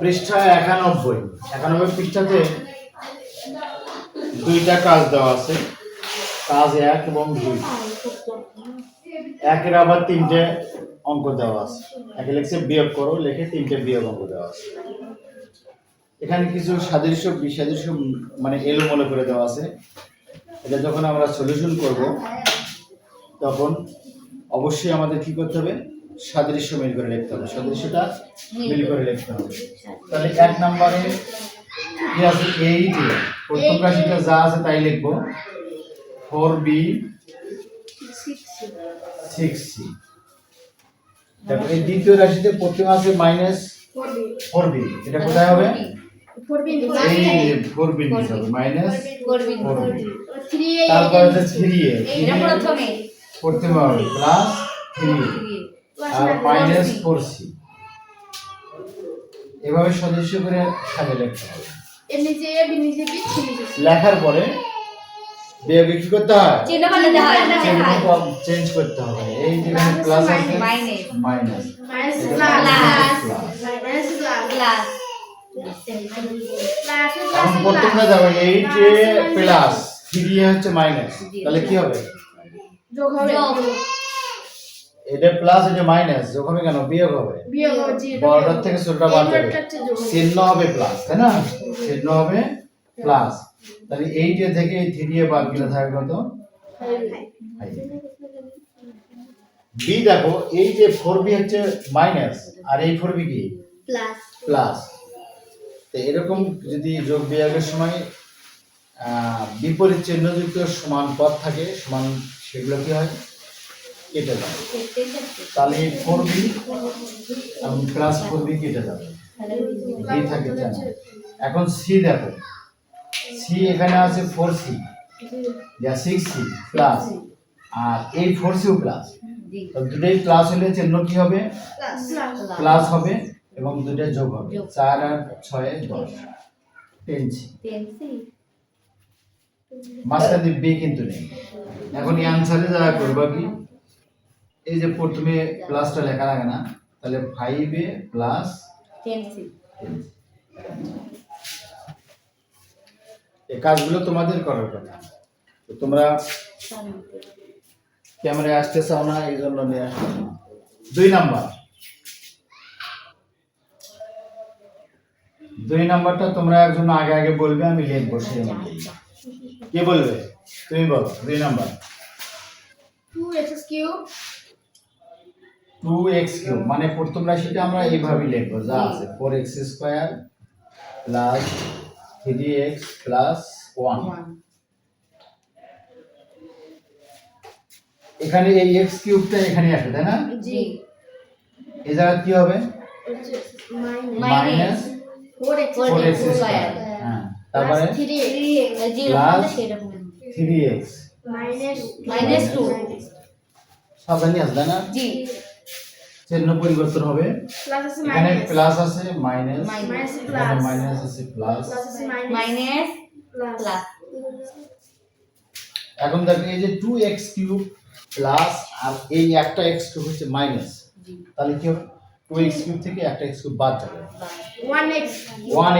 পৃষ্ঠা একানব্বই। একানব্বই পৃষ্ঠাতে দুইটা কাজ দেওয়া আছে। কাজ এক এবং দুই। একের আবার তিনটে অঙ্ক দেওয়া আছে। একে লিখছে বিয়োগ করো, লিখে তিনটে বিয়োগ অঙ্ক দেওয়া আছে। এখানে কিছু সাদৃশ্য বিসাদৃশ্য মানে এলোমেলো করে দেওয়া আছে। এটা যখন আমরা সলিউশন করব, তখন অবশ্যই আমাদের কি করতে হবে? সাদৃশ্য মিল করে লিখতে হবে। সাদৃশ্যটা মিল করে লিখতে হবে। তাহলে এক নম্বরে কি আছে? এইট প্রথম রাশিটা যা আছে তাই লিখব। ফোর বি সিক্স সি তারপর দ্বিতীয় রাশিতে প্রথম আছে মাইনাস ফোর বি এটা কোথায় হবে? তারপর থ্রি এ প্রথমে হবে প্লাস থ্রি আর মাইনাস ফোর সি এভাবে সদস্য করে সাজে লিখতে হবে। লেখার পরে বিয়োগে কি করতে হয়? চেঞ্জ করতে হবে। এই যেখানে প্লাস আছে মাইনাস প্রথমটা যাবে এইট প্লাস থ্রি এ হচ্ছে মাইনাস তাহলে কি হবে? যোগ হবে। এটা প্লাস এটা মাইনাস যোগ হবে কেন? বিয়োগ হবে। বিয়োগ হবে বড়টার থেকে ছোটটা বাদ যাবে। চিহ্ন হবে। প্লাস তাই না? চিহ্ন হবে প্লাস তাহলে এইট এ থেকে এই থ্রি এ বাদ গেলে থাকবে কত? বি দেখো এই যে ফোর বি হচ্ছে মাইনাস আর এই ফোর বি কি? প্লাস প্লাস তো এরকম যদি যোগ বিয়োগের সময় আহ, বিপরীত চিহ্নযুক্ত সমান পদ থাকে সমান সেগুলো কি হয়? কেটে যায়। তাহলে এই ফোর বি এবং প্লাস ফোর বি কেটে যাবে। বি থাকে এখন সি দেখো। সি এখানে আছে ফোর সি যা সিক্স সি প্লাস আর এই ফোর সিও প্লাস দুটোই প্লাস হলে চিহ্ন কি হবে? প্লাস প্লাস হবে এবং দুটো যোগ হবে। চার আর ছয় দশ। টেন সি মাঝখানে বি কিন্তু নেই। এখন এই আনসারে যারা করবা কি এই যে প্রথমে প্লাসটা লেখা লাগে না তাহলে ফাইভ এ প্লাস এই কাজগুলো তোমাদের করার কথা। তো তোমরা ক্যামেরায় আসতে চাও না এই জন্য নিয়ে আসতে দুই নাম্বার। দুই নাম্বারটা তোমরা একজন আগে আগে বলবে আমি লিখব সেই অনুযায়ী কে বলবে? তুমি বলো দুই number. Two x cube two x cube মানে প্রথম রাশিটা আমরা এইভাবে লিখব যা আছে four x square plus three x plus one এখানে এই এক্স কিউবটা এখানে আসে তাই না? জি। এই জায়গায় কি হবে? মাইনাস ফোর এক্স স্কোয়ার হ্যাঁ। তারপরে সেরকম থ্রি এক্স মাইনাস টু সাবধানে আসবে না? জি। চিহ্ন পরিবর্তন হবে। প্লাস এখানে প্লাস আছে মাইনাস মাইনাস মাইনাস আছে plus plus minus plus plus এখন দেখো এই যে টু এক্স কিউব প্লাস আর এই একটা এক্স কিউব হচ্ছে মাইনাস তাহলে কি হবে? টু এক্স কিউব থেকে একটা এক্স কিউব বাদ যাবে। ওয়ান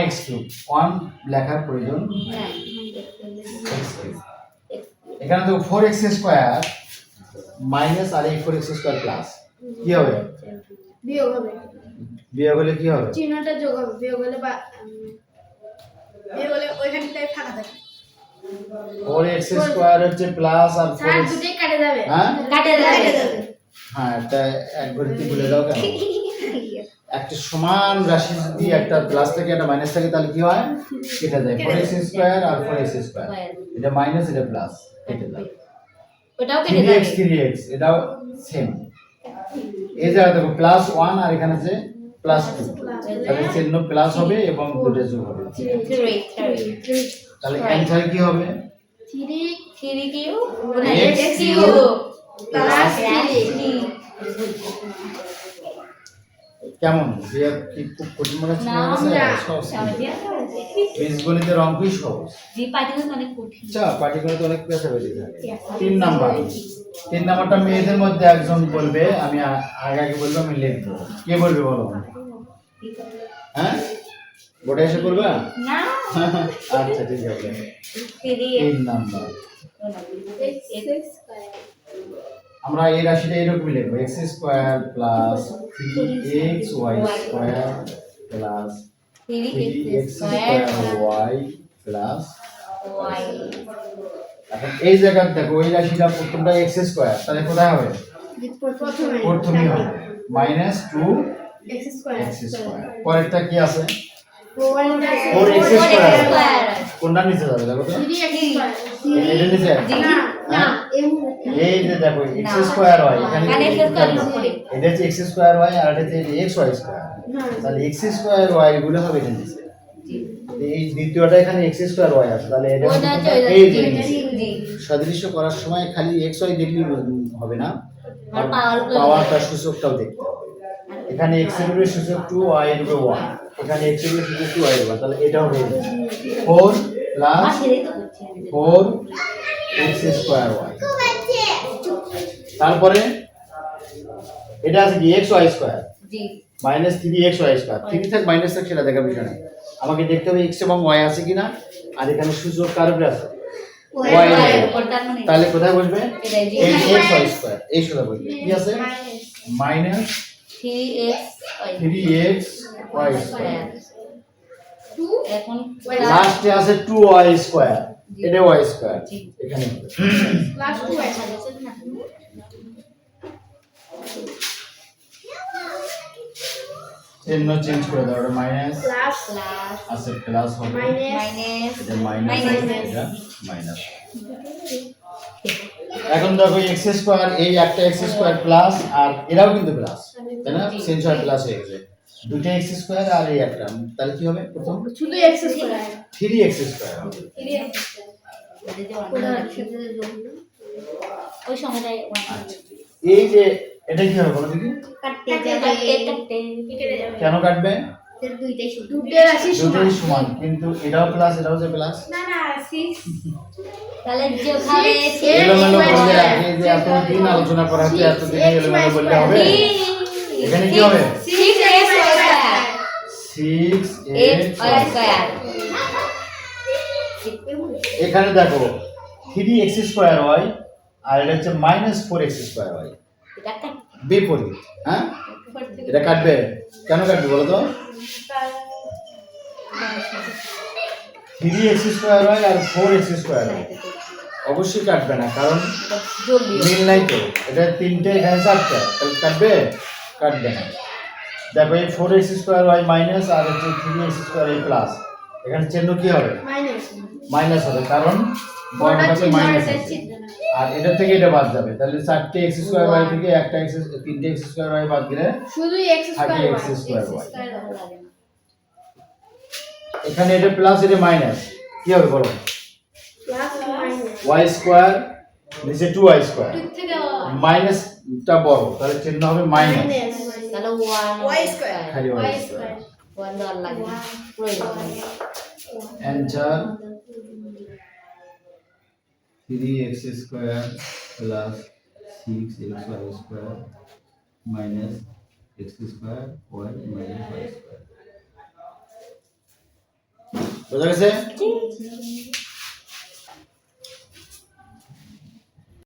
এক্স কিউব ওয়ান লেখার প্রয়োজন হ্যাঁ এখানে তো ফোর এক্স স্কোয়ার মাইনাস আর এই ফোর এক্স স্কোয়ার প্লাস কি হবে? বিয়োগ হবে। বিয়োগ হলে কি হবে? চিহ্নটা যোগ হবে। বিয়োগ হলে বা বিয়োগ হলে ওইখানটায় ফাঁকা থাকে। ফোর এক্স স্কোয়ার হচ্ছে প্লাস আর ফোর এক্স কাটে যাবে। হ্যাঁ? কাটে যাবে। যাবে হ্যাঁ একটা এক ঘড়িতে ভুলে দাও কেন? একটা সমান রাশি যদি একটা প্লাস থাকে একটা মাইনাস থাকে তাহলে কি হয়? কেটে যায়। ফোর এক্স স্কোয়ার আর ফোর এক্স স্কোয়ার এটা মাইনাস এটা প্লাস কেটে যায়। ওটাও কেটে এক্স থ্রি এক্স এটাও সেম এই জায়গা দেখো প্লাস ওয়ান আর এখানে আছে প্লাস টু তাহলে চিহ্ন প্লাস হবে এবং দুটো যোগ হবে। তাহলে অ্যান্সার কি হবে? Three three Q X x Q plus কেমন? বিয়ে কি খুব কঠিন মনে হচ্ছে? না, বীজগণিতের অঙ্কই সহজ। পাটিগণিত অনেক কঠিন। আচ্ছা পাটিগণিত অনেক পেশা বেরিয়ে যায় তিন নাম্বার। তিন নাম্বারটা মেয়েদের মধ্যে একজন বলবে আমি আগে আগে বলব আমি লিখব। কে বলবে বলো? হ্যাঁ? বোর্ডে এসে করবে না। আচ্ছা ঠিক আছে। তিন নাম্বার। আমরা এই রাশিটা এরকমই লিখব x square plus three x y square plus three x square y plus এখন এই জায়গায় দেখো ওই রাশিটা প্রথমটা এক্স স্কোয়ার তাহলে কোথায় হবে? প্রথমে। হবে। মাইনাস টু এক্স স্কয়ার পরেরটা কি আছে? ফোর এক্স স্কোয়ার কোনটা নিচে যাবে দেখো তো? এটা নিচে না না এম এই যে দেখো। স্কোয়ার হয় এখানে উপরে। এটা হচ্ছে স্কোয়ার হয়। আর এটা হচ্ছে স্কোয়ার তাহলে স্কোয়ারগুলো হবে এই দ্বিতীয়টা এখানে স্কোয়ার আছে তাহলে এটা এই যে। সাদৃশ্য করার সময় খালি এক্স ওয়াই দেখলেই হবে না। আর পাওয়ারটা সূচকটাও দেখতে হবে। এখানে এক্সের উপরে সূচক টু ওয়াই এর উপরে ওয়ান এখানে এক্সের উপরে সূচক টু ওয়াই এর উপরে তাহলে এটা হবে ফোর আর plus. Four x square y তারপরে এটা আছে কি? X y square z minus three x y square three থাক মাইনাস থাক সেটা দেখার বিষয় নেই। আমাকে দেখতে হবে এক্স এবং ওয়াই আছে কিনা আর এখানে সূচক কার উপরে আছে? মানে তাহলে কোথায় বসবে? এই এক্স ওয়াই স্কোয়ার এই সোজা বসবে। কি আছে? Minus three x y square লাস্টে আছে টু ওয়াই স্কোয়ার এটা ওয়াই স্কোয়ার এখানে প্লাস টু এক্স চিহ্ন চেঞ্জ করে দাও ওটা মাইনাস প্লাস প্লাস আছে প্লাস হবে মাইনাস মাইনাস এটা মাইনাস মাইনাস এটা মাইনাস এখন দেখো এক্স স্কোয়ার এই একটা এক্স স্কোয়ার প্লাস আর এরাও কিন্তু প্লাস তাই না? চেঞ্জ হয় প্লাস হয়ে গেছে। দুটো এক্স স্কোয়ার আর এই একটা। তাহলে কি হবে প্রথম? শুধু x square three x square হবে। এটা আচ্ছা। এই যে এটা কি হবে বলো দেখি? কাটতে কাটতে কাটতে কেটে যাবে। কেন কাটবে? সমান। দুটোই সমান। কিন্তু এটাও প্লাস এটাও যে প্লাস এলোমেলো বললে আগে যে এতদিন আলোচনা করা হচ্ছে এতদিন এলোমেলো বললে হবে? এখানে কি হবে. সিক্স দেখো থ্রি এক্স স্কোয়ার ওয়াই আর এটা হচ্ছে minus four x square y কাটতে। বিপরীত হ্যাঁ? এটা কাটবে? কেন কাটবে বলো তো? থ্রি এক্স স্কোয়ার ওয়াই আর ফোর এক্স স্কোয়ার ওয়াই অবশ্যই কাটবে না কারণ। মিল নাই তো। এটা তিনটে এখানে চারটা। তাহলে কাটবে? কাটবে না। দেখো এই four x square y minus আর হচ্ছে three x square y plus এখানে চিহ্ন কি হবে? মাইনাস মাইনাস হবে কারণ আর এটা থেকে এটা বাদ যাবে। তাহলে চারটে এক্স স্কোয়ার ওয়াই থেকে একটা এক্স তিনটে এক্স স্কোয়ার ওয়াই বাদ গেলে শুধু এক্স স্কয়ার না। এখানে এটা প্লাস এটা মাইনাস কি হবে বলো? ওয়াই স্কোয়ার নিচে টু ওয়াই স্কোয়ার মাইনাসটা বড় তাহলে চিহ্ন হবে মাইনাস তাহলে ওয়ান। খালি ওয়াই ওয়াই স্কোয়ার ওয়ান লাগে। Answer three x square plus six x y square minus x square y minus y square বোঝা গেছে